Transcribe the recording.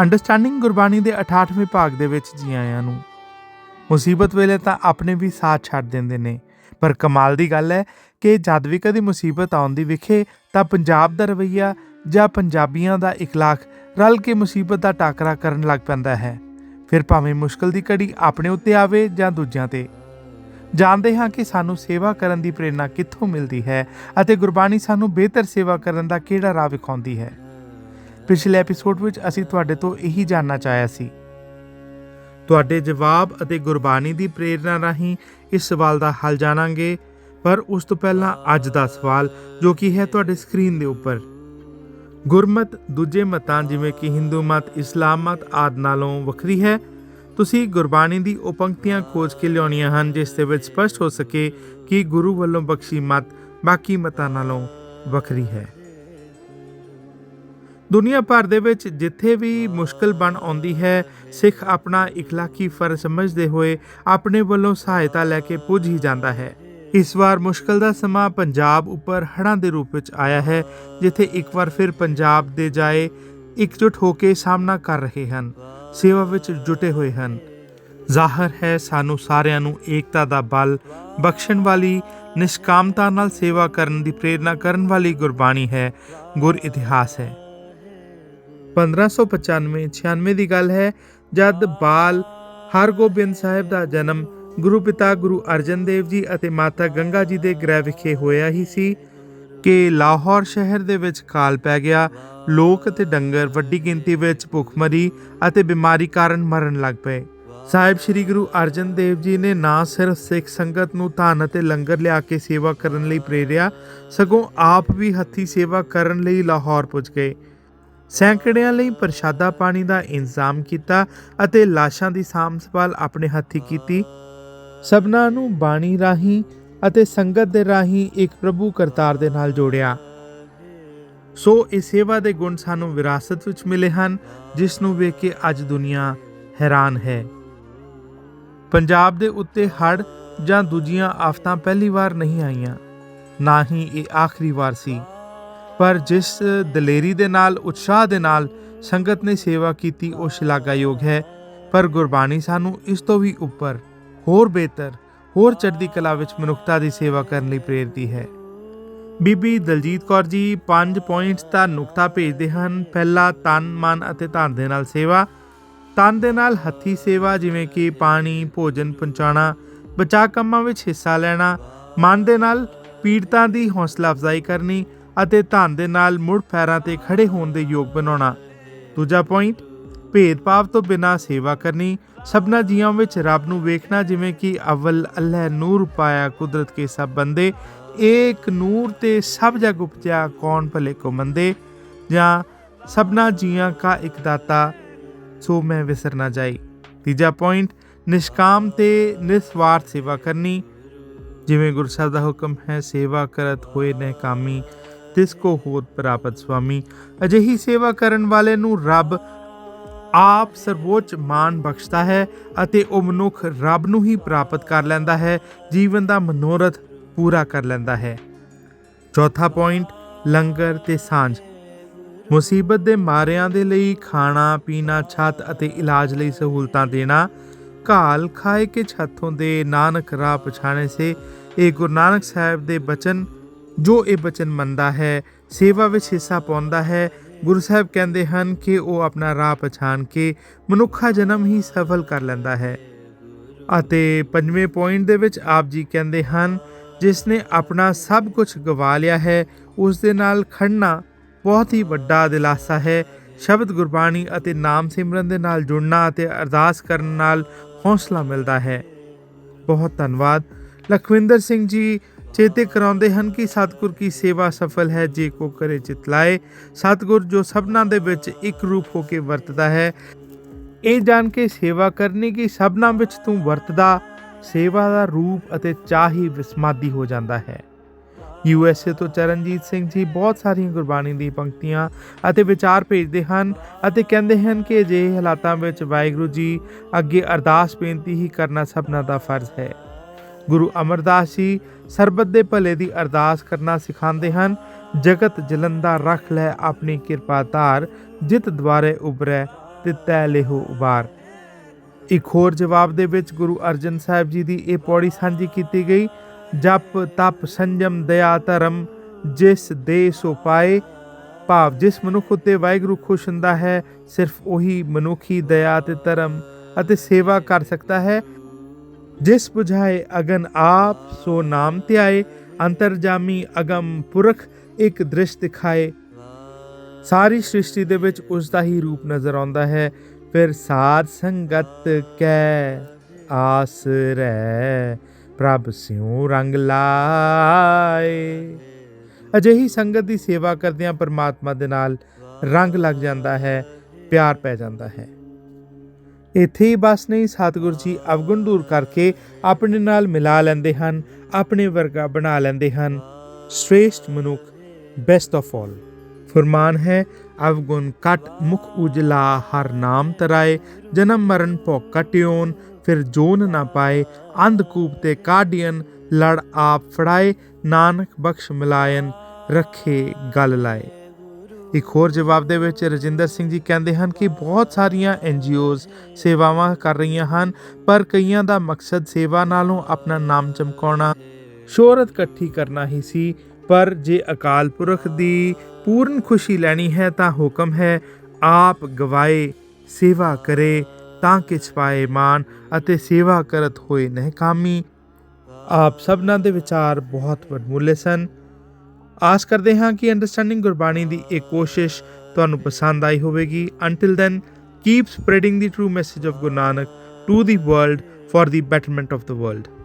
Understanding Gurbani ਦੇ 68ਵੇਂ ਭਾਗ ਦੇ ਵਿੱਚ ਜੀ ਆਇਆਂ ਨੂੰ। ਮੁਸੀਬਤ ਵੇਲੇ ਤਾਂ ਆਪਣੇ ਵੀ ਸਾਥ ਛੱਡ ਦਿੰਦੇ ਨੇ। ਪਰ ਕਮਾਲ ਦੀ ਗੱਲ ਹੈ ਕਿ ਜਦ ਵੀ ਕਦੀ ਮੁਸੀਬਤ ਆਉਂਦੀ ਵਿਖੇ ਤਾਂ ਪੰਜਾਬ ਦਾ ਰਵਈਆ ਜਾਂ ਪੰਜਾਬੀਆਂ ਦਾ ਇਖਲਾਕ ਰਲ ਕੇ ਮੁਸੀਬਤ ਦਾ ਟਾਕਰਾ ਕਰਨ ਲੱਗ ਪੈਂਦਾ ਹੈ। ਫਿਰ ਭਾਵੇਂ ਮੁਸ਼ਕਲ ਦੀ ਘੜੀ ਆਪਣੇ ਉੱਤੇ ਆਵੇ ਜਾਂ ਦੂਜਿਆਂ ਤੇ। ਜਾਣਦੇ ਹਾਂ ਕਿ ਸਾਨੂੰ ਸੇਵਾ ਕਰਨ ਦੀ ਪ੍ਰੇਰਣਾ ਕਿੱਥੋਂ ਮਿਲਦੀ ਹੈ ਅਤੇ ਗੁਰਬਾਣੀ ਸਾਨੂੰ ਬਿਹਤਰ ਸੇਵਾ ਕਰਨ ਦਾ ਕਿਹੜਾ ਰਾਹ ਵਿਖਾਉਂਦੀ ਹੈ। ਪਿਛਲੇ ਐਪੀਸੋਡ ਵਿੱਚ ਅਸੀਂ ਤੁਹਾਡੇ ਤੋਂ ਇਹੀ ਜਾਣਨਾ ਚਾਹਿਆ ਸੀ। ਤੁਹਾਡੇ ਜਵਾਬ ਅਤੇ ਗੁਰਬਾਣੀ ਦੀ ਪ੍ਰੇਰਣਾ ਰਾਹੀਂ ਇਸ ਸਵਾਲ ਦਾ ਹੱਲ ਜਾਣਾਂਗੇ, ਪਰ ਉਸ ਤੋਂ ਪਹਿਲਾਂ ਅੱਜ ਦਾ ਸਵਾਲ, ਜੋ ਕਿ ਹੈ ਤੁਹਾਡੇ ਸਕਰੀਨ ਦੇ ਉੱਪਰ। ਗੁਰਮਤ ਦੂਜੇ ਮਤਾਂ, ਜਿਵੇਂ ਕਿ ਹਿੰਦੂ ਮਤ ਇਸਲਾਮ ਮਤ ਆਦਿ ਨਾਲੋਂ ਵੱਖਰੀ ਹੈ। ਤੁਸੀਂ ਗੁਰਬਾਣੀ ਦੀ ਉਹ ਪੰਕਤੀਆਂ ਖੋਜ ਕੇ ਲਿਆਉਣੀਆਂ ਹਨ, ਜਿਸ ਦੇ ਵਿੱਚ ਸਪਸ਼ਟ ਹੋ ਸਕੇ ਕਿ ਗੁਰੂ ਵੱਲੋਂ ਬਖਸ਼ੀ ਮਤ ਬਾਕੀ ਮਤਾਂ ਨਾਲੋਂ ਵੱਖਰੀ ਹੈ। ਦੁਨੀਆ ਭਰ ਦੇ ਵਿੱਚ ਜਿੱਥੇ ਵੀ ਮੁਸ਼ਕਲ ਬਣ ਆਉਂਦੀ ਹੈ, ਸਿੱਖ ਆਪਣਾ ਇਖਲਾਕੀ ਫਰਜ਼ ਸਮਝਦੇ ਹੋਏ ਆਪਣੇ ਵੱਲੋਂ ਸਹਾਇਤਾ ਲੈ ਕੇ ਪੁੱਜ ਹੀ ਜਾਂਦਾ ਹੈ। ਇਸ ਵਾਰ ਮੁਸ਼ਕਲ ਦਾ ਸਮਾਂ ਪੰਜਾਬ ਉੱਪਰ ਹੜ੍ਹਾਂ ਦੇ ਰੂਪ ਵਿੱਚ ਆਇਆ ਹੈ, ਜਿੱਥੇ ਇੱਕ ਵਾਰ ਫਿਰ ਪੰਜਾਬ ਦੇ ਜਾਏ ਇਕਜੁੱਟ ਹੋ ਕੇ ਸਾਹਮਣਾ ਕਰ ਰਹੇ ਹਨ, ਸੇਵਾ ਵਿੱਚ ਜੁਟੇ ਹੋਏ ਹਨ। ਜ਼ਾਹਰ ਹੈ ਸਾਨੂੰ ਸਾਰਿਆਂ ਨੂੰ ਏਕਤਾ ਦਾ ਬਲ, ਬਖਸ਼ਣ ਵਾਲੀ, ਨਿਸ਼ਕਾਮਤਾ ਨਾਲ ਸੇਵਾ ਕਰਨ ਦੀ ਪ੍ਰੇਰਣਾ ਕਰਨ ਵਾਲੀ ਗੁਰਬਾਣੀ ਹੈ, ਗੁਰ ਇਤਿਹਾਸ ਹੈ। 1595-96 ਦੀ ਗੱਲ ਹੈ, ਜਦ ਬਾਲ ਹਰਗੋਬਿੰਦ ਸਾਹਿਬ ਦਾ ਜਨਮ ਗੁਰੂ ਪਿਤਾ ਗੁਰੂ ਅਰਜਨ ਦੇਵ ਜੀ ਅਤੇ ਮਾਤਾ ਗੰਗਾ ਜੀ ਦੇ ਗ੍ਰਹਿ ਵਿਖੇ ਹੋਇਆ ਹੀ ਸੀ, ਕਿ ਲਾਹੌਰ ਸ਼ਹਿਰ ਦੇ ਵਿੱਚ ਕਾਲ ਪੈ ਗਿਆ, ਲੋਕ ਅਤੇ ਡੰਗਰ ਵੱਡੀ ਗਿਣਤੀ ਵਿੱਚ ਭੁੱਖਮਰੀ ਅਤੇ ਬਿਮਾਰੀ ਕਾਰਨ ਮਰਨ ਲੱਗ ਪਏ। ਸਾਹਿਬ ਸ੍ਰੀ ਗੁਰੂ ਅਰਜਨ ਦੇਵ ਜੀ ਨੇ ਨਾ ਸਿਰਫ ਸਿੱਖ ਸੰਗਤ ਨੂੰ ਧਨ ਅਤੇ ਲੰਗਰ ਲਿਆ ਕੇ ਸੇਵਾ ਕਰਨ ਲਈ ਪ੍ਰੇਰਿਆ, ਸਗੋਂ ਆਪ ਵੀ ਹੱਥੀ ਸੇਵਾ ਕਰਨ ਲਈ ਲਾਹੌਰ ਪੁੱਜ ਗਏ। ਸੈਂਕੜਿਆਂ ਲਈ ਪ੍ਰਸ਼ਾਦਾ ਪਾਣੀ ਦਾ ਇੰਤਜ਼ਾਮ ਕੀਤਾ ਅਤੇ ਲਾਸ਼ਾਂ ਦੀ ਸਾਂਭ ਸੰਭਾਲ ਆਪਣੇ ਹੱਥੀ ਕੀਤੀ। ਸਭਨਾਂ ਨੂੰ ਬਾਣੀ ਰਾਹੀਂ ਅਤੇ ਸੰਗਤ ਦੇ ਰਾਹੀਂ ਇੱਕ ਪ੍ਰਭੂ ਕਰਤਾਰ ਦੇ ਨਾਲ ਜੋੜਿਆ। ਸੋ ਇਹ ਸੇਵਾ ਦੇ ਗੁਣ ਸਾਨੂੰ ਵਿਰਾਸਤ ਵਿੱਚ ਮਿਲੇ ਹਨ, ਜਿਸ ਨੂੰ ਵੇਖ ਕੇ ਅੱਜ ਦੁਨੀਆ ਹੈਰਾਨ ਹੈ। ਪੰਜਾਬ ਦੇ ਉੱਤੇ ਹੜ੍ਹ ਜਾਂ ਦੂਜੀਆਂ ਆਫਤਾਂ ਪਹਿਲੀ ਵਾਰ ਨਹੀਂ ਆਈਆਂ, ਨਾ ਹੀ ਇਹ ਆਖਰੀ ਵਾਰ ਸੀ। ਪਰ ਜਿਸ ਦਲੇਰੀ ਦੇ ਨਾਲ, ਉਤਸ਼ਾਹ ਦੇ ਨਾਲ ਸੰਗਤ ਨੇ ਸੇਵਾ ਕੀਤੀ, ਉਹ ਸ਼ਲਾਘਾਯੋਗ ਹੈ। ਪਰ ਗੁਰਬਾਣੀ ਸਾਨੂੰ ਇਸ ਤੋਂ ਵੀ ਉੱਪਰ, ਹੋਰ ਬਿਹਤਰ, ਹੋਰ ਚੜ੍ਹਦੀ ਕਲਾ ਵਿੱਚ ਮਨੁੱਖਤਾ ਦੀ ਸੇਵਾ ਕਰਨ ਲਈ ਪ੍ਰੇਰਦੀ ਹੈ। ਬੀਬੀ ਦਲਜੀਤ ਕੌਰ ਜੀ 5 ਪੁਆਇੰਟਸ ਦਾ ਨੁਕਤਾ ਭੇਜਦੇ ਹਨ। ਪਹਿਲਾ, ਤਨ, ਮਨ ਅਤੇ ਧਨ ਦੇ ਨਾਲ ਸੇਵਾ। ਤਨ ਦੇ ਨਾਲ ਹੱਥੀ ਸੇਵਾ, ਜਿਵੇਂ ਕਿ ਪਾਣੀ, ਭੋਜਨ, ਪਹੁੰਚਾਉਣਾ, ਬਚਾਅ ਕੰਮਾਂ ਵਿੱਚ ਹਿੱਸਾ ਲੈਣਾ। ਮਨ ਦੇ ਨਾਲ ਪੀੜਤਾਂ ਦੀ ਹੌਸਲਾ ਅਫਜ਼ਾਈ ਕਰਨੀ। ਅਤੇ ਧਨ ਦੇ ਨਾਲ ਮੁੜ ਪੈਰਾਂ ਤੇ ਖੜੇ ਹੋਣ ਦੇ ਯੋਗ ਬਣਾਉਣਾ। ਦੂਜਾ ਪੁਆਇੰਟ ਭੇਦਭਾਵ ਤੋਂ ਬਿਨਾਂ ਸੇਵਾ ਕਰਨੀ। ਸਭਨਾ ਜੀਵਾਂ ਵਿੱਚ ਰੱਬ ਨੂੰ ਵੇਖਣਾ, ਜਿਵੇਂ ਕਿ ਅਵਲ, ਅੱਲਾਹ, ਨੂਰ, ਪਾਇਆ, ਕੁਦਰਤ ਕੇ ਸਭ ਬੰਦੇ। ਏਕ ਨੂਰ ਤੇ ਸਭ ਜਗ ਉਪਜਿਆ, ਕੌਣ ਭਲੇ ਕੋ ਮੰਦੇ? ਜਾਂ ਸਭਨਾ ਜੀਆਂ ਕਾ ਇੱਕ ਦਾਤਾ, ਸੋ ਮੈਂ ਵਿਸਰ ਨਾ ਜਾਈ। ਤੀਜਾ ਪੁਆਇੰਟ ਨਿਸ਼ਕਾਮ ਤੇ ਨਿਸਵਾਰਥ ਸੇਵਾ ਕਰਨੀ। ਜਿਵੇਂ ਗੁਰੂ ਸਾਹਿਬ ਦਾ ਹੁਕਮ ਹੈ, ਸੇਵਾ ਕਰਤ ਹੋਏ ਨੇ ਕਾਮੀ। ਤਿਸ ਕੋ ਹੋਤ ਪ੍ਰਾਪਤ ਸੁਆਮੀ ਅਜਿਹੀ ਸੇਵਾ ਕਰਨ ਵਾਲੇ ਨੂੰ ਰੱਬ ਆਪ ਸਰਵੋੱਚ ਮਾਨ ਬਖਸ਼ਦਾ ਹੈ ਅਤੇ ਉਹ ਮਨੁੱਖ ਰੱਬ ਨੂੰ ਹੀ ਪ੍ਰਾਪਤ ਕਰ ਲੈਂਦਾ ਹੈ ਜੀਵਨ ਦਾ ਮਨੋਰਥ ਪੂਰਾ ਕਰ ਲੈਂਦਾ ਹੈ ਚੌਥਾ ਪੁਆਇੰਟ ਲੰਗਰ ਤੇ ਸਾਂਝ ਮੁਸੀਬਤ ਦੇ ਮਾਰਿਆਂ ਦੇ ਲਈ ਖਾਣਾ ਪੀਣਾ ਛੱਤ ਅਤੇ ਇਲਾਜ ਲਈ ਸਹੂਲਤਾਂ ਦੇਣਾ ਘਾਲ ਖਾਏ ਕੇ ਛੱਤੋਂ ਦੇ ਨਾਨਕ ਰਾਹ ਪਛਾਣੇ ਸੇ ਇਹ ਗੁਰੂ ਨਾਨਕ ਸਾਹਿਬ ਦੇ ਬਚਨ ਜੋ ਇਹ ਬਚਨ ਮੰਨਦਾ ਹੈ, ਸੇਵਾ ਵਿੱਚ ਹਿੱਸਾ ਪਾਉਂਦਾ ਹੈ, ਗੁਰੂ ਸਾਹਿਬ ਕਹਿੰਦੇ ਹਨ ਕਿ ਉਹ ਆਪਣਾ ਰਾਹ ਪਛਾਣ ਕੇ ਮਨੁੱਖਾ ਜਨਮ ਹੀ ਸਫਲ ਕਰ ਲੈਂਦਾ ਹੈ। ਅਤੇ ਪੰਜਵੇਂ ਪੁਆਇੰਟ ਦੇ ਵਿੱਚ ਆਪ ਜੀ ਕਹਿੰਦੇ ਹਨ, ਜਿਸ ਨੇ ਆਪਣਾ ਸਭ ਕੁਝ ਗਵਾ ਲਿਆ ਹੈ, ਉਸ ਦੇ ਨਾਲ ਖੜਨਾ ਬਹੁਤ ਹੀ ਵੱਡਾ ਦਿਲਾਸਾ ਹੈ। ਸ਼ਬਦ ਗੁਰਬਾਣੀ ਅਤੇ ਨਾਮ ਸਿਮਰਨ ਦੇ ਨਾਲ ਜੁੜਨਾ ਅਤੇ ਅਰਦਾਸ ਕਰਨ ਨਾਲ ਹੌਸਲਾ ਮਿਲਦਾ ਹੈ। ਬਹੁਤ ਧੰਨਵਾਦ। ਲਖਵਿੰਦਰ ਸਿੰਘ ਜੀ ਚੇਤੇ ਕਰਾਉਂਦੇ ਹਨ ਕਿ ਸਤਿਗੁਰ ਕੀ ਸੇਵਾ ਸਫਲ ਹੈ, ਜੇ ਕੋ ਕਰੇ ਚਿਤ ਲਾਏ। ਸਤਿਗੁਰ ਜੋ ਸਭਨਾਂ ਦੇ ਵਿੱਚ ਇੱਕ ਰੂਪ ਹੋ ਕੇ ਵਰਤਦਾ ਹੈ, ਇਹ ਜਾਣ ਕੇ ਸੇਵਾ ਕਰਨੀ ਕਿ ਸਭਨਾਂ ਵਿੱਚ ਤੂੰ ਵਰਤਦਾ, ਸੇਵਾ ਦਾ ਰੂਪ ਅਤੇ ਚਾਹੀ ਵਿਸਮਾਦੀ ਹੋ ਜਾਂਦਾ ਹੈ। ਯੂ ਐਸ ਏ ਤੋਂ ਚਰਨਜੀਤ ਸਿੰਘ ਜੀ ਬਹੁਤ ਸਾਰੀਆਂ ਗੁਰਬਾਣੀ ਦੀ ਪੰਕਤੀਆਂ ਅਤੇ ਵਿਚਾਰ ਭੇਜਦੇ ਹਨ ਅਤੇ ਕਹਿੰਦੇ ਹਨ ਕਿ ਅਜਿਹੇ ਹਾਲਾਤਾਂ ਵਿੱਚ ਵਾਹਿਗੁਰੂ ਜੀ ਅੱਗੇ ਅਰਦਾਸ ਬੇਨਤੀ ਹੀ ਕਰਨਾ ਸਭਨਾਂ ਦਾ ਫਰਜ਼ ਹੈ। ਗੁਰੂ ਅਮਰਦਾਸ ਜੀ ਸਰਬਤ ਦੇ ਭਲੇ ਦੀ ਅਰਦਾਸ ਕਰਨਾ ਸਿਖਾਉਂਦੇ ਹਨ। ਜਗਤ ਜਲੰਦਾ ਰੱਖ ਲੈ ਆਪਣੀ ਕਿਰਪਾ ਧਾਰ, ਜਿਤ ਦੁਆਰੇ ਉਬਰੈ ਤਿਤੈ ਲਿਹੋ ਉਬਾਰ ਇੱਕ ਹੋਰ ਜਵਾਬ ਦੇ ਵਿੱਚ ਗੁਰੂ ਅਰਜਨ ਸਾਹਿਬ ਜੀ ਦੀ ਇਹ ਪੌੜੀ ਸਾਂਝੀ ਕੀਤੀ ਗਈ, ਜਪ ਤਪ ਸੰਜਮ ਦਇਆ ਧਰਮ, ਜਿਸ ਦੇ ਸੋ ਪਾਏ, ਭਾਵ ਜਿਸ ਮਨੁੱਖ ਉਤੇ ਵਾਹਿਗੁਰੂ ਖੁਸ਼ ਹੁੰਦਾ ਹੈ, ਸਿਰਫ ਉਹੀ ਮਨੁੱਖੀ ਦਇਆ ਤੇ ਧਰਮ ਅਤੇ ਸੇਵਾ ਕਰ ਸਕਦਾ ਹੈ ਜਿਸ 부ਝਾਏ ਅਗਨ ਆਪ, ਸੋ ਨਾਮ ਧਿਆਏ, ਅੰਤਰਜਾਮੀ ਅਗਮ ਪੁਰਖ ਇੱਕ ਦ੍ਰਿਸ਼ ਦਿਖਾਏ। ਸਾਰੀ ਸ੍ਰਿਸ਼ਟੀ ਦੇ ਵਿੱਚ ਉਸ ਦਾ ਹੀ ਰੂਪ ਨਜ਼ਰ ਆਉਂਦਾ ਹੈ। ਫਿਰ ਸਾਧ ਸੰਗਤ ਕੈ ਆਸ ਰਹਿ ਪ੍ਰਭ ਸਿਉ ਰੰਗ ਲਾਏ। ਅਜਿਹੀ ਸੰਗਤ ਦੀ ਸੇਵਾ ਕਰਦਿਆਂ ਪਰਮਾਤਮਾ ਦੇ ਨਾਲ ਰੰਗ ਲੱਗ ਜਾਂਦਾ ਹੈ, ਪਿਆਰ ਪੈ ਜਾਂਦਾ ਹੈ। ਇੱਥੇ ਹੀ ਬਸ ਨਹੀਂ, ਸਤਿਗੁਰ ਜੀ ਅਵਗੁਣ ਦੂਰ ਕਰਕੇ ਆਪਣੇ ਨਾਲ ਮਿਲਾ ਲੈਂਦੇ ਹਨ, ਆਪਣੇ ਵਰਗਾ ਬਣਾ ਲੈਂਦੇ ਹਨ। ਸ੍ਰੇਸ਼ਟ ਮਨੁੱਖ ਬੈਸਟ ਆਫ ਆਲ ਫਰਮਾਨ ਹੈ, ਅਵਗੁਣ ਕਟ ਮੁਖ ਉਜਲਾ, ਹਰ ਨਾਮ ਤਰਾਏ। ਜਨਮ ਮਰਨ ਭੋਗ ਕਟਿਓਨ, ਫਿਰ ਜੋਨ ਨਾ ਪਾਏ। ਅੰਧਕੂਪ ਤੇ ਕਾਢੀਨ ਲੜ ਆਪ ਫੜਾਏ। ਨਾਨਕ ਬਖਸ਼ ਮਿਲਾਇਨ, ਰੱਖੇ ਗਲ ਲਾਏ। ਇੱਕ ਹੋਰ ਜਵਾਬ ਦੇ ਵਿੱਚ ਰਜਿੰਦਰ ਸਿੰਘ ਜੀ ਕਹਿੰਦੇ ਹਨ ਕਿ ਬਹੁਤ ਸਾਰੀਆਂ ਐਨਜੀਓਜ਼ ਸੇਵਾਵਾਂ ਕਰ ਰਹੀਆਂ ਹਨ, ਪਰ ਕਈਆਂ ਦਾ ਮਕਸਦ ਸੇਵਾ ਨਾਲੋਂ ਆਪਣਾ ਨਾਮ ਚਮਕਾਉਣਾ, ਸ਼ੋਹਰਤ ਇਕੱਠੀ ਕਰਨਾ ਹੀ ਸੀ। ਪਰ ਜੇ ਅਕਾਲ ਪੁਰਖ ਦੀ ਪੂਰਨ ਖੁਸ਼ੀ ਲੈਣੀ ਹੈ ਤਾਂ ਹੁਕਮ ਹੈ, ਆਪ ਗਵਾਏ, ਸੇਵਾ ਕਰੇ ਤਾਂ ਕਿਛ ਪਾਏ ਮਾਨ ਅਤੇ ਸੇਵਾ ਕਰਤ ਹੋਏ ਨਹਿਕਾਮੀ ਆਪ ਸਭਨਾਂ ਦੇ ਵਿਚਾਰ ਬਹੁਤ ਵਡਮੁੱਲੇ ਸਨ। ਆਸ ਕਰਦੇ ਹਾਂ ਕਿ ਅੰਡਰਸਟੈਂਡਿੰਗ ਗੁਰਬਾਣੀ ਦੀ ਇਹ ਕੋਸ਼ਿਸ਼ ਤੁਹਾਨੂੰ ਪਸੰਦ ਆਈ ਹੋਵੇਗੀ। Until then keep spreading the true message of Guru Nanak to the world for the betterment of the world